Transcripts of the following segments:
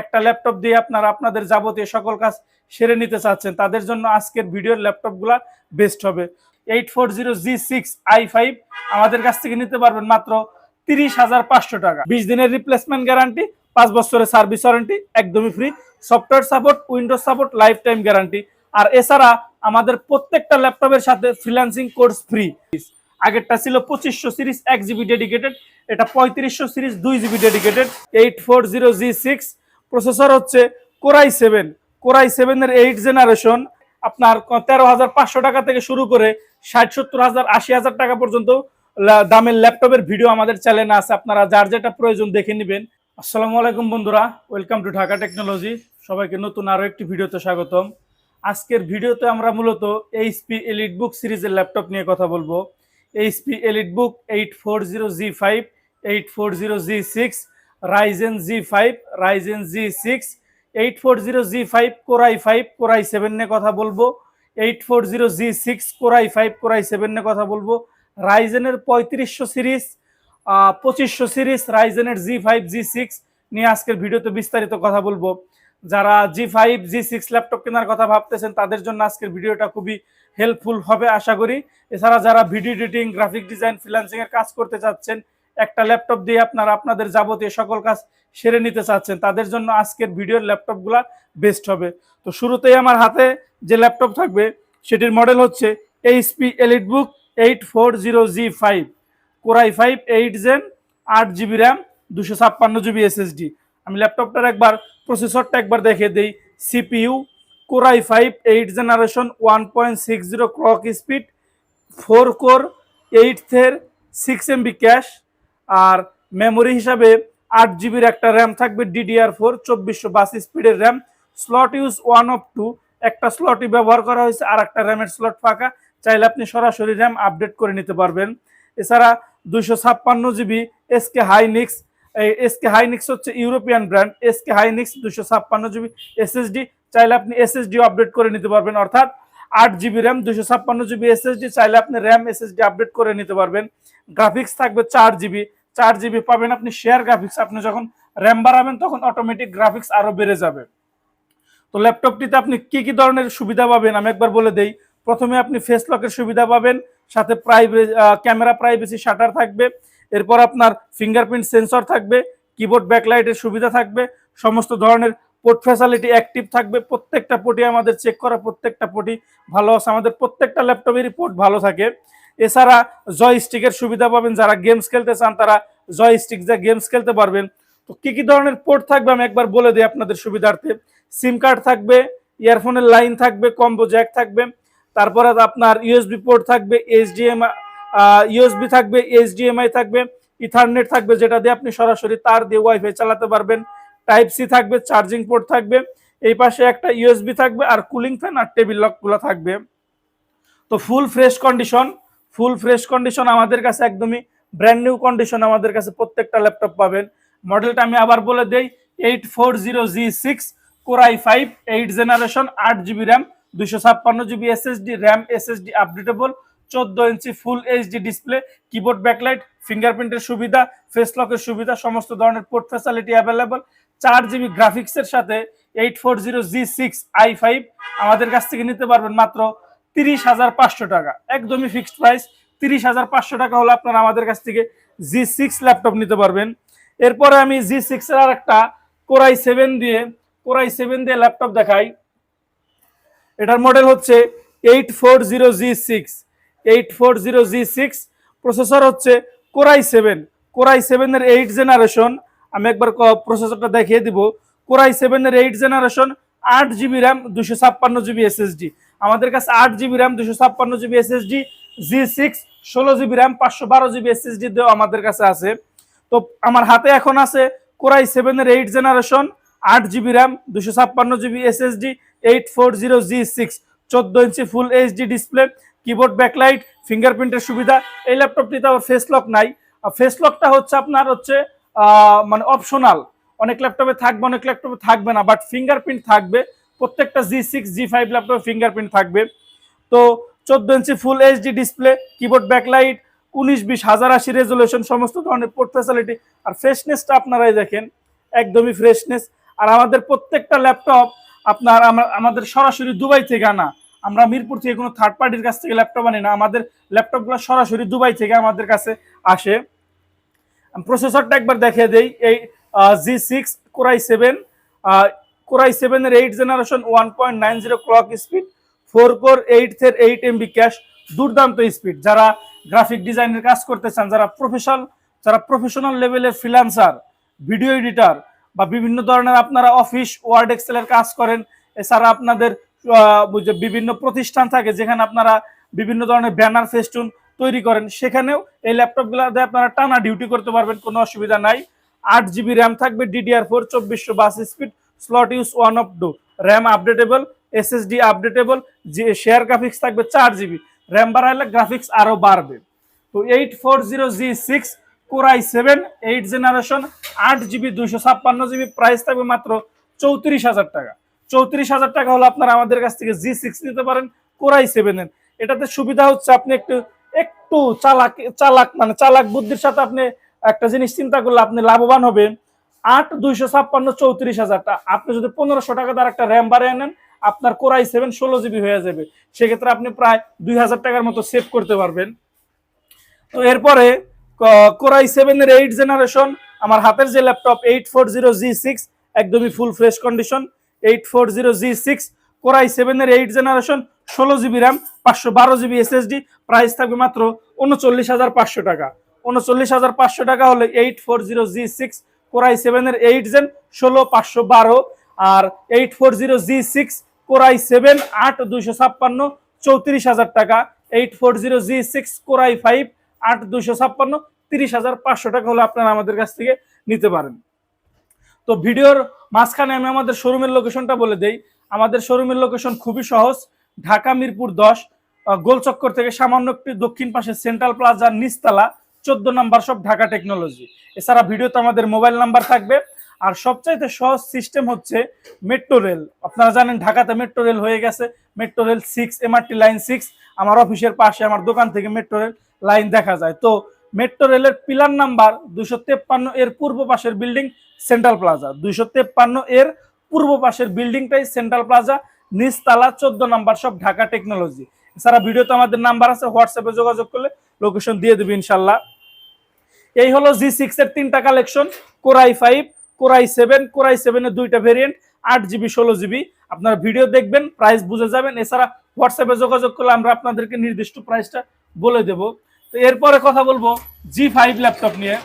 একটা ল্যাপটপ দিয়ে আপনারা আপনাদের যাবতীয় সকল কাজ সেরে নিতে চাচ্ছেন, তাদের জন্য আজকের ভিডিওর ল্যাপটপগুলো বেস্ট হবে। Eight four zero G six I five আমাদের কাছ থেকে নিতে পারবেন মাত্র তিরিশ হাজার পাঁচশো টাকা। বিশ দিনের রিপ্লেসমেন্ট গ্যারান্টি পাঁচ বছরের সার্ভিস ওয়ারেন্টি একদমই free software support Windows support lifetime guarantee আর এছাড়া আমাদের প্রত্যেকটা ল্যাপটপের সাথে ফ্রিল্যান্সিং কোর্স ফ্রি আগেরটা ছিল পঁচিশশো সিরিজ, এক জিবি ডেডিকেটেড এটা পঁয়ত্রিশশো সিরিজ, দুই GB dedicated eight four zero G six processor হচ্ছে core i seven. Core i সেভেনের এইট জেনারেশন আপনার তেরো হাজার পাঁচশো টাকা থেকে শুরু করে ষাট, সত্তর হাজার, আশি হাজার টাকা পর্যন্ত দামের ল্যাপটপের ভিডিও আমাদের চ্যানেলে আছে। আপনারা যার যেটা প্রয়োজন দেখে নেবেন। আসসালামু আলাইকুম বন্ধুরা ওয়েলকাম টু ঢাকা টেকনোলজি সবাইকে নতুন আরও একটি ভিডিওতে স্বাগতম। আজকের ভিডিওতে আমরা মূলত এইচপি এলিট বুক সিরিজের ল্যাপটপ নিয়ে কথা বলব। HP elite book eight four zero G five eight four zero G six Ryzen G five Ryzen G six eight four zero G five core i five core i seven নিয়ে কথা বলব। Eight four zero G six core i five core i seven নিয়ে কথা বলব। রাইজেনের পঁয়ত্রিশশো series পঁচিশশো series রাইজেনের জি ফাইভ জি সিক্স নিয়ে আজকের ভিডিওতে বিস্তারিত কথা বলব। যারা G five G six laptop কেনার কথা ভাবতেছেন, তাদের জন্য আজকের ভিডিওটা খুবই হেল্পফুল হবে, আশা করি। এছাড়া যারা video editing graphic design freelancing এর কাজ করতে চাচ্ছেন একটা ল্যাপটপ দিয়ে আপনারা আপনাদের যাবতীয় সকল কাজ সেরে নিতে চাচ্ছেন, তাদের জন্য আজকের ভিডিওর ল্যাপটপগুলা বেস্ট হবে। তো শুরুতেই আমার হাতে যে ল্যাপটপ থাকবে, সেটির মডেল হচ্ছে HP elite book eight four zero G five core i five eight gen আট জিবি র্যাম দুশো ছাপ্পান্ন জিবি এসএসডি আমি ল্যাপটপটার একবার প্রসেসরটা একবার দেখে দিই CPU core i five eight generation one point six zero clock speed four core eight Thera six MB cache আর memory হিসাবে আট জিবির একটা র্যাম থাকবে ডিডিআর ফোর চব্বিশশো বাস স্পিডের ram slot use one of two একটা স্লটই ব্যবহার করা হয়েছে আর একটা র্যামের স্লট ফাঁকা, চাইলে আপনি সরাসরি র্যাম আপডেট করে নিতে পারবেন। এছাড়া দুইশো ছাপ্পান্ন GB SK Hynix SK Hynix হচ্ছে ইউরোপিয়ান ব্র্যান্ড এসকে হাইনিক্স দুশো ছাপ্পান্ন জিবি এসএসডি চাইলে আপনি এসএসডিও আপডেট করে নিতে পারবেন। অর্থাৎ আট জিবি র্যাম দুশো ছাপ্পান্ন জিবি এসএসডি চাইলে আপনি র্যাম এসএসডি আপডেট করে নিতে পারবেন। গ্রাফিক্স থাকবে চার জিবি চার জিবি পাবেন আপনি শেয়ার গ্রাফিক্স আপনি যখন র্যাম বাড়াবেন তখন অটোমেটিক গ্রাফিক্স আরও বেড়ে যাবে। তো ল্যাপটপটিতে আপনি কি কি ধরনের সুবিধা পাবেন আমি একবার বলে দেই। প্রথমে আপনি ফেস লকের সুবিধা পাবেন, সাথে প্রাইভে ক্যামেরা প্রাইভেসি শাটার থাকবে, এরপর আপনার ফিঙ্গারপ্রিন্ট সেন্সর থাকবে কিবোর্ড ব্যাকলাইটের সুবিধা থাকবে, সমস্ত ধরনের পোর্ট ফ্যাসিলিটি অ্যাক্টিভ থাকবে, প্রত্যেকটা পোর্টই আমাদের চেক করা প্রত্যেকটা পোর্টই ভালো আছে। আমাদের প্রত্যেকটা ল্যাপটপেরই পোর্ট ভালো থাকে। এছাড়া জয় স্টিকের সুবিধা পাবেন, যারা গেমস খেলতে চান তারা জয় স্টিক যা গেমস খেলতে পারবেন। তো কি কি ধরনের পোর্ট থাকবে আমি একবার বলে দিই আপনাদের সুবিধার্থে। সিম কার্ড থাকবে ইয়ারফোনের লাইন থাকবে কম্বো জ্যাক থাকবে, তারপরে আপনার ইউএসবি পোর্ট থাকবে এইচডিএম ইউএসবি থাকবে এইচডিএমআই থাকবে ইথারনেট থাকবে, যেটা দিয়ে আপনি সরাসরি তার দিয়ে ওয়াইফাই চালাতে পারবেন। টাইপ সি থাকবে চার্জিং পোর্ট থাকবে, এই পাশে একটা ইউএসবি থাকবে, আর কুলিং ফ্যান আর টেবিল লকগুলো থাকবে। তো full fresh condition full fresh condition আমাদের কাছে একদমই ব্র্যান্ড নিউ কন্ডিশন আমাদের কাছে প্রত্যেকটা ল্যাপটপ পাবেন। মডেলটা আমি আবার বলে দেই eight four zero G six core i five eight generation আট জিবি র্যাম দুশো ছাপ্পান্ন GB SSD ram SSD updatable চোদ্দ inch full HD display keyboard backlight ফিঙ্গারপ্রিন্টের সুবিধা ফেস লকের সুবিধা, সমস্ত ধরনের পোর্ট ফ্যাসিলিটি অ্যাভেলেবল চার জিবি গ্রাফিক্সের সাথে eight four zero G six I five আমাদের কাছ থেকে নিতে পারবেন মাত্র তিরিশ হাজার পাঁচশো টাকা। একদমই ফিক্সড প্রাইস তিরিশ হাজার পাঁচশো টাকা হলে আপনারা আমাদের কাছ থেকে জি সিক্স ল্যাপটপ নিতে পারবেন। এরপরে আমি জি সিক্সের আর একটা কোরাই সেভেন দিয়ে কোরাই সেভেন দিয়ে ল্যাপটপ দেখাই। এটার মডেল হচ্ছে eight four zero G six eight four zero G six processor হচ্ছে core i seven core i সেভেনের এইট জেনারেশন আমি একবার প্রসেসরটা দেখিয়ে দিব। কোরাই সেভেনের এইট জেনারেশন আট জিবি র্যাম দুশো ছাপ্পান্ন জিবি এসএসডি আমাদের কাছে আট জিবি র্যাম, দুশো ছাপ্পান্ন জিবি এসএসডি জি সিক্স ষোলো জিবি র্যাম, পাঁচশো বারো জিবি এসএসডি দিয়েও আমাদের কাছে আছে। তো আমার হাতে এখন আছে কোরাই সেভেনের এইট জেনারেশন আট জিবি র্যাম, দুশো ছাপ্পান্ন GB SSD eight four zero G six চোদ্দ inch full HD display keyboard backlight ফিঙ্গারপ্রিন্টের সুবিধা, এই ল্যাপটপটিতে আবার ফেস লক নাই। ফেস লকটা হচ্ছে আপনার হচ্ছে মানে অপশনাল অনেক ল্যাপটপে থাকবে, অনেক ল্যাপটপে থাকবে না বাট ফিঙ্গারপ্রিন্ট থাকবে। প্রত্যেকটা জি সিক্স জি ফাইভ ল্যাপটপে ফিঙ্গারপ্রিন্ট থাকবে। তো চোদ্দ inch full HD display keyboard backlight উনিশ, বিশ, হাজার আশি রেজলিউশন সমস্ত ধরনের পোর্ট ফ্যাসিলিটি আর ফ্রেশনেসটা আপনারাই দেখেন, একদমই ফ্রেশনেস আর আমাদের প্রত্যেকটা ল্যাপটপ আপনার আমাদের সরাসরি দুবাই থেকে আনা। আমরা মিরপুর থেকে কোনো থার্ড পার্টির কাছ থেকে ল্যাপটপ আনি না, আমাদের ল্যাপটপগুলো সরাসরি দুবাই থেকে আমাদের কাছে আসে। প্রসেসরটা একবার দেখিয়ে দেই, এই G six core i seven core i সেভেনের eight generation one point nine zero clock speed four core eight এর এইট এমবি ক্যাশ দুর্দান্ত স্পিড যারা গ্রাফিক ডিজাইনের কাজ করতে চান, যারা প্রফেশনাল যারা প্রফেশনাল লেভেলের ফ্রিল্যান্সার ভিডিও এডিটার বা বিভিন্ন ধরনের আপনারা অফিস ওয়ার্ড এক্সেলের কাজ করেন, এছাড়া আপনাদের বিভিন্ন প্রতিষ্ঠান থাকে, যেখানে আপনারা বিভিন্ন ধরনের ব্যানার ফেস্টুন তৈরি করেন, সেখানেও এই ল্যাপটপগুলোতে আপনারা টানা ডিউটি করতে পারবেন, কোনো অসুবিধা নাই। আট জিবি র্যাম থাকবে ডিডিআর ফোর চব্বিশশো bus speed slot use one of two. RAM updatable SSD updatable যে শেয়ার গ্রাফিক্স থাকবে চার জিবি র্যাম বাড়াইলে গ্রাফিক্স আরও বাড়বে। তো eight four zero G six core i seven eight generation আট জিবি দুইশো ছাপ্পান্ন জিবি প্রাইস থাকবে মাত্র চৌত্রিশ হাজার টাকা। চৌত্রিশ হাজার টাকা হলো আপনারা আমাদের কাছ থেকে জি সিক্স নিতে পারেন কোরাই সেভেনের এটাতে সুবিধা হচ্ছে আপনি একটু একটু চালাক চালাক মানে চালাক বুদ্ধির সাথে আপনি একটা জিনিস চিন্তা করলে আপনি লাভবান হবেন। আট দুইশো ছাপ্পান্ন চৌত্রিশ হাজার টাকা আপনি যদি পনেরোশো টাকা তার একটা র্যাম বাড়িয়ে নেন, আপনার কোরাই সেভেন ষোলো জিবি হয়ে যাবে। সেক্ষেত্রে আপনি প্রায় দুই হাজার টাকার মতো সেভ করতে পারবেন। তো এরপরে কোরাই সেভেনের এইট জেনারেশন আমার হাতের যে laptop eight four zero G six একদমই full fresh condition eight four zero G six core i সেভেনের এইট জেনারেশন ষোলো জিবি র্যাম পাঁচশো বারো জিবি এসএসডি প্রাইস থাকবে মাত্র উনচল্লিশ হাজার পাঁচশো টাকা। উনচল্লিশ হাজার পাঁচশো টাকা হলে eight four zero G six core i সেভেনের এইট জেন ষোলো, পাঁচশো বারো আর eight four zero G six core i seven আট দুইশো ছাপ্পান্ন, চৌত্রিশ হাজার টাকা। Eight four zero G six core i five আট দুইশো ছাপ্পান্ন, তিরিশ হাজার পাঁচশো টাকা হলে আপনারা আমাদের কাছ থেকে নিতে পারেন। তো ভিডিওর মাঝখানে আমি আমাদের শোরুমের লোকেশনটা বলে দেই। আমাদের শোরুমের লোকেশন খুবই সহজ। ঢাকা মিরপুর দশ গোলচক্কর থেকে সামান্য একটু দক্ষিণ পাশে সেন্ট্রাল প্লাজার নিচতলা। চোদ্দ নাম্বার সব ঢাকা টেকনোলজি এছাড়া ভিডিওতে আমাদের মোবাইল নাম্বার থাকবে। আর সবচাইতে সহজ সিস্টেম হচ্ছে মেট্রো রেল আপনারা জানেন ঢাকাতে মেট্রো রেল হয়ে গেছে। Metro rail six MRT line six আমার অফিসের পাশে, আমার দোকান থেকে মেট্রো রেল লাইন দেখা যায়। তো মেট্রো রেলের পিলার নাম্বার দুশো তেপ্পান্ন এর পূর্ব পাশের বিল্ডিং সেন্ট্রাল প্লাজা দুইশো তেপ্পান্ন এর পূর্ব পাশের বিল্ডিংটাই সেন্ট্রাল প্লাজা নিচতলা চোদ্দ নাম্বার সব ঢাকা টেকনোলজি এছাড়া ভিডিওতে আমাদের নাম্বার আছে হোয়াটসঅ্যাপে যোগাযোগ করলে লোকেশন দিয়ে দেবে ইনশাল্লাহ। এই হলো জি সিক্স এর তিনটা collection core i five core i seven core i সেভেনের দুইটা ভেরিয়েন্ট আট জিবি ষোলো জিবি আপনারা ভিডিও দেখবেন প্রাইস বুঝে যাবেন। এছাড়া হোয়াটসঅ্যাপে যোগাযোগ করলে আমরা আপনাদেরকে নির্দিষ্ট প্রাইসটা বলে দেব। তো এরপরে কথা বলব জি ফাইভ ল্যাপটপ নিয়ে।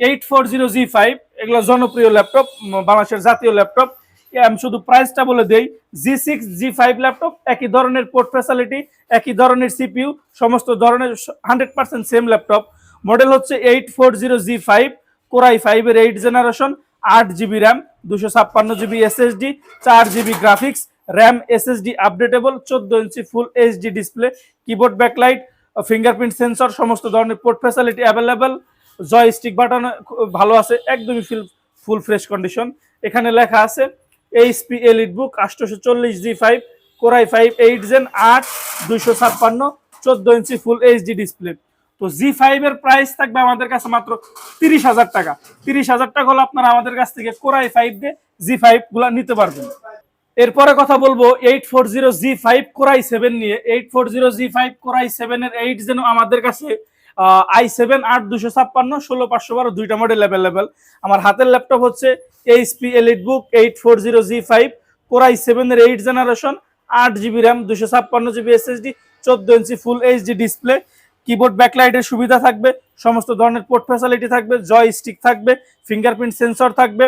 Eight four zero G five এগুলো জনপ্রিয় ল্যাপটপ বাংলাদেশের জাতীয় ল্যাপটপ আমি শুধু প্রাইসটা বলে দেই G six G five laptop একই ধরনের পোর্ট ফ্যাসিলিটি একই ধরনের সিপিইউ সমস্ত ধরনের hundred percent same laptop model হচ্ছে eight four zero G five core i ফাইভের এইট জেনারেশন আট জিবি র্যাম দুশো ছাপ্পান্ন জিবি এসএসডি চার GB graphics ram SSD updatable চোদ্দ inch full HD display keyboard backlight fingerprint sensor সমস্ত ধরনের port facility available joystick button ভালো আছে, একদমই ফুল ফ্রেশ কন্ডিশন এখানে লেখা আছে এইচপি এলিট বুক আটশোশো চল্লিশ G five core i five eight gen আট, দুইশো ছাপ্পান্ন, চোদ্দ ইঞ্চি ফুল এইচডি ডিসপ্লে তো জি ফাইভ এর প্রাইস থাকবে আমাদের কাছে মাত্র তিরিশ হাজার টাকা। তিরিশ হাজার টাকা হলে আপনারা আমাদের কাছ থেকে কোরাই ফাইভ দিয়ে জি ফাইভগুলা নিতে পারবেন। এরপরে কথা বলব eight four zero G five core i seven নিয়ে। Eight four zero G five core i seven এর এইট যেন আমাদের কাছে আই সেভেন আট, দুশো ছাপ্পান্ন, ষোলো, পাঁচশো বারো, দুইটা মডেল অ্যাভেলেবেল আমার হাতের ল্যাপটপ হচ্ছে HP elite book eight four zero G five core i সেভেনের এইট জেনারেশন আট জিবি র্যাম দুশো ছাপ্পান্ন জিবি এসএসডি চোদ্দ inch full HD display keyboard ব্যাকলাইটের সুবিধা থাকবে, সমস্ত ধরনের পোর্ট ফ্যাসিলিটি থাকবে জয় স্টিক থাকবে ফিঙ্গারপ্রিন্ট সেন্সর থাকবে,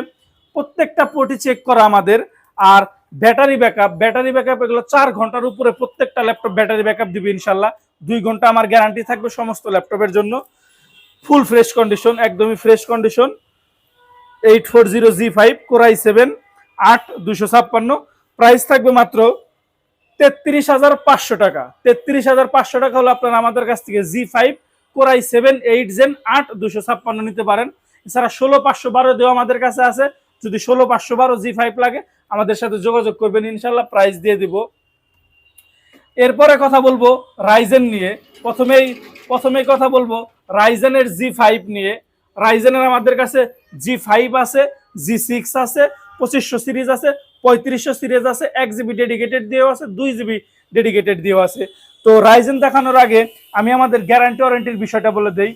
প্রত্যেকটা পোর্টই চেক করা আমাদের। আর ব্যাটারি ব্যাকআপ ব্যাটারি ব্যাকআপ এগুলো চার ঘণ্টার উপরে প্রত্যেকটা ল্যাপটপ ব্যাটারি ব্যাকআপ দিবে ইনশাল্লাহ। দুই ঘণ্টা আমার গ্যারান্টি থাকবে সমস্ত ল্যাপটপের জন্য। ফুল ফ্রেশ কন্ডিশন একদমই fresh condition eight four zero G five core i seven আট দুশো ছাপ্পান্ন। প্রাইস থাকবে মাত্র তেত্রিশ হাজার পাঁচশো টাকা। তেত্রিশ হাজার পাঁচশো টাকা হলো আপনারা আমাদের কাছ থেকে G five core i seven eight gen আট দুশো ছাপ্পান্ন নিতে পারেন। এছাড়া ষোলো পাঁচশো বারো দেওয়া আমাদের কাছে আছে। যদি ষোলো পাঁচশো বারো জি ফাইভ লাগে, আমাদের সাথে যোগাযোগ করবেন ইনশাল্লাহ প্রাইস দিয়ে দিব। এরপরে কথা বলব রাইজেন নিয়ে। প্রথমেই প্রথমেই কথা বলব রাইজেনের জি ফাইভ নিয়ে। রাইজেনের আমাদের কাছে জি ফাইভ আছে জি সিক্স আছে, পঁচিশশো সিরিজ আছে, পঁয়ত্রিশশো সিরিজ আছে, এক জিবি ডেডিকেটেড দিয়েও আছে, দুই জিবি ডেডিকেটেড দিয়েও আছে। তো রাইজেন দেখানোর আগে আমি আমাদের গ্যারান্টি ওয়ারেন্টির বিষয়টা বলে দেই।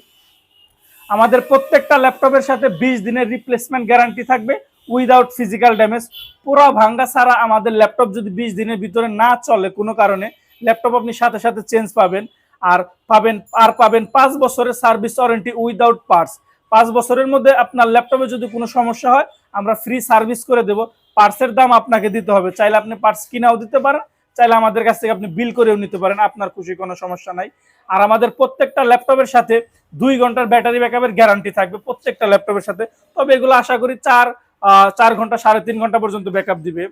আমাদের প্রত্যেকটা ল্যাপটপের সাথে বিশ দিনের রিপ্লেসমেন্ট গ্যারান্টি থাকবে উইদাউট ফিজিক্যাল ড্যামেজ পুরো ভাঙ্গা ছাড়া আমাদের ল্যাপটপ যদি বিশ দিনের ভিতরে না চলে কোনো কারণে ল্যাপটপ আপনি সাথে সাথে চেঞ্জ পাবেন। আর পাবেন আর পাবেন পাঁচ বছরের সার্ভিস ওয়ারেন্টি উইদাউট পার্টস। পাঁচ বছরের মধ্যে আপনার ল্যাপটপে যদি কোনো সমস্যা হয়, আমরা ফ্রি সার্ভিস করে দেব। পার্টসের দাম আপনাকে দিতে হবে। চাইলে আপনি পার্টস কিনাও দিতে পারেন, চাইলে আমাদের কাছ থেকে আপনি বিল করেও নিতে পারেন, আপনার খুশি কোনো সমস্যা নাই। আর আমাদের প্রত্যেকটা ল্যাপটপের সাথে দুই ঘণ্টার ব্যাটারি ব্যাকআপের গ্যারান্টি থাকবে প্রত্যেকটা ল্যাপটপের সাথে। তবে এগুলো আশা করি চার চার ঘণ্টা, সাড়ে তিন ঘণ্টা পর্যন্ত ব্যাকআপ দিবে।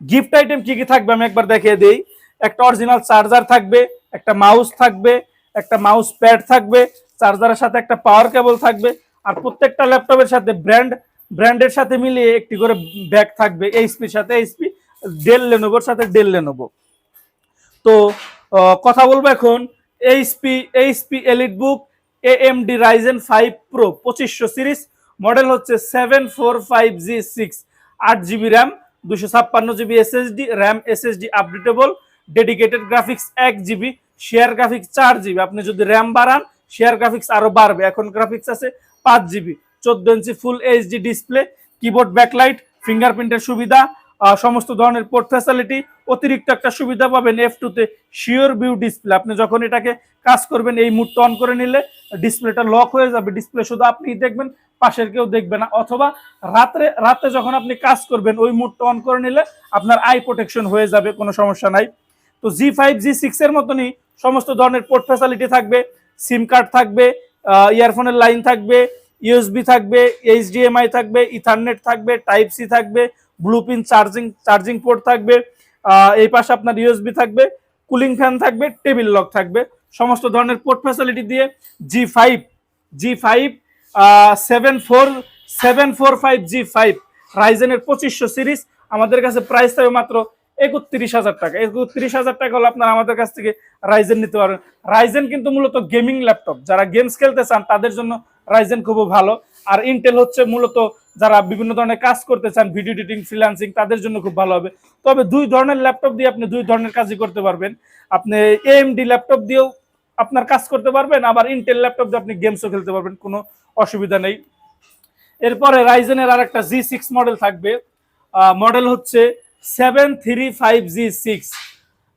গিফট আইটেম কি কি থাকবে আমি একবার দেখিয়ে দিই। একটা অরিজিনাল চার্জার থাকবে, একটা মাউস থাকবে, একটা মাউস প্যাড থাকবে চার্জারের সাথে একটা পাওয়ার কেবল থাকবে, আর প্রত্যেকটা ল্যাপটপের সাথে ব্র্যান্ড ব্র্যান্ডের সাথে মিলিয়ে একটি করে ব্যাগ থাকবে এইচপির সাথে এইচপি ডেল লেনোভোর সাথে ডেল লেনোভো তো কথা বলব এখন HP HP elite book AMD Ryzen five pro পঁচিশশো সিরিজ মডেল হচ্ছে seven four five G six আট জিবি র্যাম দুশো ছাপ্পান্ন GB SSD ram SSD updatable dedicated graphics এক জিবি শেয়ার গ্রাফিক্স চার জিবি আপনি যদি র্যাম বাড়ান শেয়ার গ্রাফিক্স আরও বাড়বে। এখন গ্রাফিক্স আছে পাঁচ জিবি চোদ্দ inch full HD display keyboard backlight ফিঙ্গারপ্রিন্টের সুবিধা সমস্ত ধরনের পোর্ট ফ্যাসিলিটি অতিরিক্ত একটা সুবিধা পাবেন এফ টুতে শিওর ভিউ ডিসপ্লে আপনি যখন এটাকে কাজ করবেন, এই মুডটা অন করে নিলে ডিসপ্লেটা লক হয়ে যাবে। ডিসপ্লে শুধু আপনি দেখবেন, পাশের কেউ দেখবে না। অথবা রাত্রে, রাতে যখন আপনি কাজ করবেন, ওই মুডটা অন করে নিলে আপনার আই প্রোটেকশন হয়ে যাবে, কোনো সমস্যা নাই। তো জি ফাইভ জি সিক্স এর মতনই সমস্ত ধরনের পোর্ট ফ্যাসিলিটি থাকবে সিম কার্ড থাকবে ইয়ারফোনের লাইন থাকবে ইউএসবি থাকবে এইচডিএমআই থাকবে ইথারনেট থাকবে টাইপ সি থাকবে ব্লুপিন চার্জিং চার্জিং পোর্ট থাকবে এই পাশে আপনার ইউএসবি থাকবে কুলিং ফ্যান থাকবে টেবিল লক থাকবে। সমস্ত ধরনের পোর্ট ফ্যাসিলিটি দিয়ে G five G five seven four seven four five G five রাইজেনের পঁচিশশো সিরিজ। আমাদের কাছে প্রাইস থাকবে মাত্র একত্রিশ হাজার টাকা। একত্রিশ হাজার টাকা হলে আপনারা আমাদের কাছ থেকে রাইজেন নিতে পারবেন। রাইজেন কিন্তু মূলত গেমিং ল্যাপটপ যারা গেমস খেলতে চান, তাদের জন্য রাইজেন খুবই ভালো। আর ইন্টেল হচ্ছে মূলত যারা বিভিন্ন ধরনের কাজ করতে চান ভিডিও এডিটিং ফ্রিল্যান্সিং তাদের জন্য খুব ভালো হবে। তবে দুই ধরনের ল্যাপটপ দিয়ে আপনি দুই ধরনের কাজই করতে পারবেন। আপনি এএমডি ল্যাপটপ দিয়েও আপনার কাজ করতে পারবেন, আবার ইন্টেল ল্যাপটপ দিয়ে আপনি গেমসও খেলতে পারবেন, কোনো অসুবিধা নেই। এরপরে রাইজেনের আর একটা জি সিক্স মডেল থাকবে। মডেল হচ্ছে seven three five G six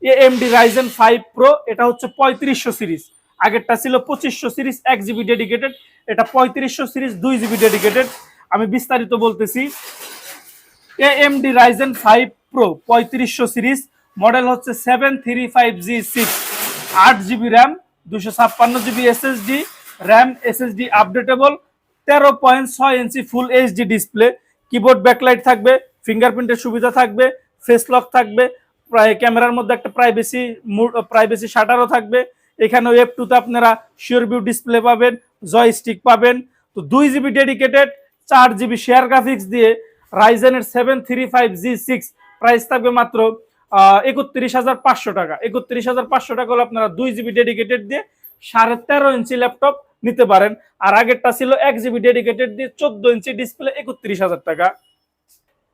AMD Ryzen five pro এটা হচ্ছে পঁয়ত্রিশশো সিরিজ। আগেরটা ছিল পঁচিশশো সিরিজ, এক জিবি ডেডিকেটেড এটা পঁয়ত্রিশশো সিরিজ, দুই জিবি ডেডিকেটেড আমি বিস্তারিত বলতেছি। A AMD Ryzen five pro পঁয়ত্রিশশো সিরিজ মডেল হচ্ছে seven three five G six আট জিবি র্যাম দুশো ছাপ্পান্ন GB SSD ram SSD updatable তেরো পয়েন্ট ছয় inch full HD display keyboard backlight থাকবে ফিঙ্গারপ্রিন্টের সুবিধা থাকবে ফেস লক থাকবে, প্রায় ক্যামেরার মধ্যে একটা প্রাইভেসি প্রাইভেসি শাটারও থাকবে। এখানে ওয়েব টুতে আপনারা শিওর ভিউ ডিসপ্লে পাবেন জয় স্টিক পাবেন। তো দুই জিবি ডেডিকেটেড চার জিবি শেয়ার গ্রাফিক্স দিয়ে রাইজেনের seven three five G six price থাকবে মাত্র একত্রিশ হাজার পাঁচশো টাকা। একত্রিশ হাজার পাঁচশো টাকা হলে আপনারা দুই জিবি ডেডিকেটেড দিয়ে সাড়ে তেরো ইঞ্চি ল্যাপটপ নিতে পারেন। আর আগেরটা ছিল এক জিবি ডেডিকেটেড দিয়ে চোদ্দ ইঞ্চি ডিসপ্লে একত্রিশ হাজার টাকা।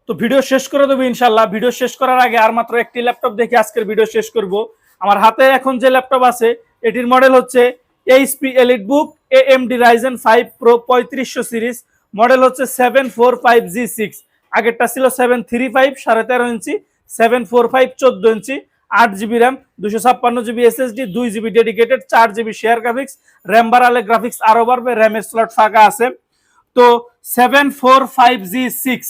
তো ভিডিও শেষ করে দেবো ইনশাল্লাহ। ভিডিও শেষ করার আগে আর মাত্র একটি ল্যাপটপ দেখে আজকের ভিডিও শেষ করব। আমার হাতে এখন যে ল্যাপটপ আছে, এটির মডেল হচ্ছে HP elite book A M D Ryzen five pro পঁয়ত্রিশশো সিরিজ। মডেল হচ্ছে seven four five G six আগেরটা ছিল সেভেন থ্রি ফাইভ সাড়ে তেরো ইঞ্চি সেভেন ফোর ফাইভ চোদ্দ ইঞ্চি, আট জিবি র্যাম দুশো ছাপ্পান্ন জিবি এসএসডি দুই জিবি ডেডিকেটেড চার জিবি শেয়ার গ্রাফিক্স র্যাম বাড়ালে গ্রাফিক্স আরও বাড়বে র্যামের স্লট ফাঁকা আছে। তো seven four five G six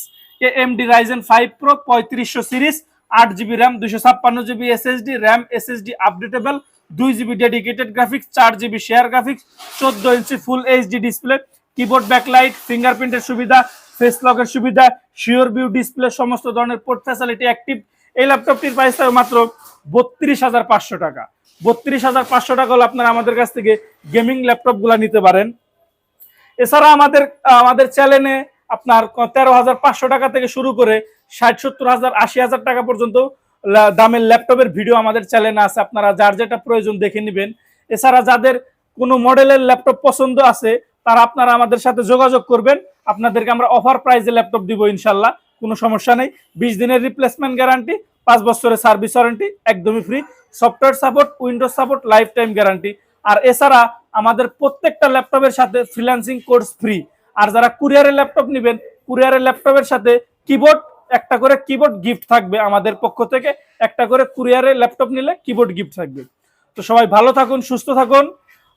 AMD Ryzen five pro পঁয়ত্রিশশো সিরিজ, আট জিবি র্যাম দুশো ছাপ্পান্ন GB SSD ram SSD updatable দুই জিবি ডেডিকেটেড গ্রাফিক্স চার জিবি শেয়ার গ্রাফিক্স চোদ্দ inch full HD display keyboard backlight ফিঙ্গারপ্রিন্টের সুবিধা ফেস লকের সুবিধা শিওর ভিউ ডিসপ্লে সমস্ত ধরনের পোর্ট ফ্যাসিলিটি অ্যাক্টিভ এই ল্যাপটপটির প্রাইস থাকবে মাত্র বত্রিশ হাজার পাঁচশো টাকা। বত্রিশ হাজার পাঁচশো টাকা হলে আপনারা আমাদের কাছ থেকে গেমিং ল্যাপটপগুলো নিতে পারেন। এছাড়া আমাদের আমাদের চ্যানেলে আপনার তেরো হাজার পাঁচশো টাকা থেকে শুরু করে ষাট, সত্তর হাজার, আশি হাজার টাকা পর্যন্ত দামের ল্যাপটপের ভিডিও আমাদের চ্যানেলে আছে। আপনারা যার যেটা প্রয়োজন দেখে নেবেন। এছাড়া যাদের কোনো মডেলের ল্যাপটপ পছন্দ আছে, তারা আপনারা আমাদের সাথে যোগাযোগ করবেন। আপনাদেরকে আমরা অফার প্রাইজে ল্যাপটপ দিব ইনশাল্লাহ, কোনো সমস্যা নেই। বিশ দিনের রিপ্লেসমেন্ট গ্যারান্টি পাঁচ বছরের সার্ভিস ওয়ারেন্টি একদমই free software support Windows support lifetime guarantee আর এছাড়া আমাদের প্রত্যেকটা ল্যাপটপের সাথে ফ্রিল্যান্সিং কোর্স ফ্রি আর যারা কুরিয়ারের ল্যাপটপ নেবেন, কুরিয়ারের ল্যাপটপের সাথে কিবোর্ড একটা করে কিবোর্ড গিফট থাকবে আমাদের পক্ষ থেকে, একটা করে কুরিয়ারের ল্যাপটপ নিলে কিবোর্ড গিফট থাকবে। তো সবাই ভালো থাকুন, সুস্থ থাকুন।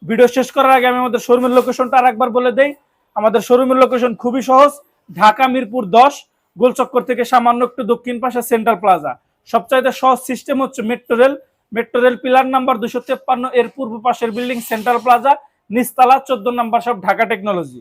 ভিডিও শেষ করার আগে আমি আমাদের শোরুমের লোকেশনটা আর একবার বলে দেই। আমাদের শোরুমের লোকেশন খুবই সহজ, ঢাকা মিরপুর দশ, গোলচক্কর থেকে সামান্য একটু দক্ষিণ পাশে সেন্ট্রাল প্লাজা সবচাইতে সহজ সিস্টেম হচ্ছে metro rail metro rail pillar number দুশো তেপ্পান্ন এর পূর্ব পাশের বিল্ডিং সেন্ট্রাল প্লাজা নিচতলা চোদ্দ নাম্বার সব ঢাকা টেকনোলজি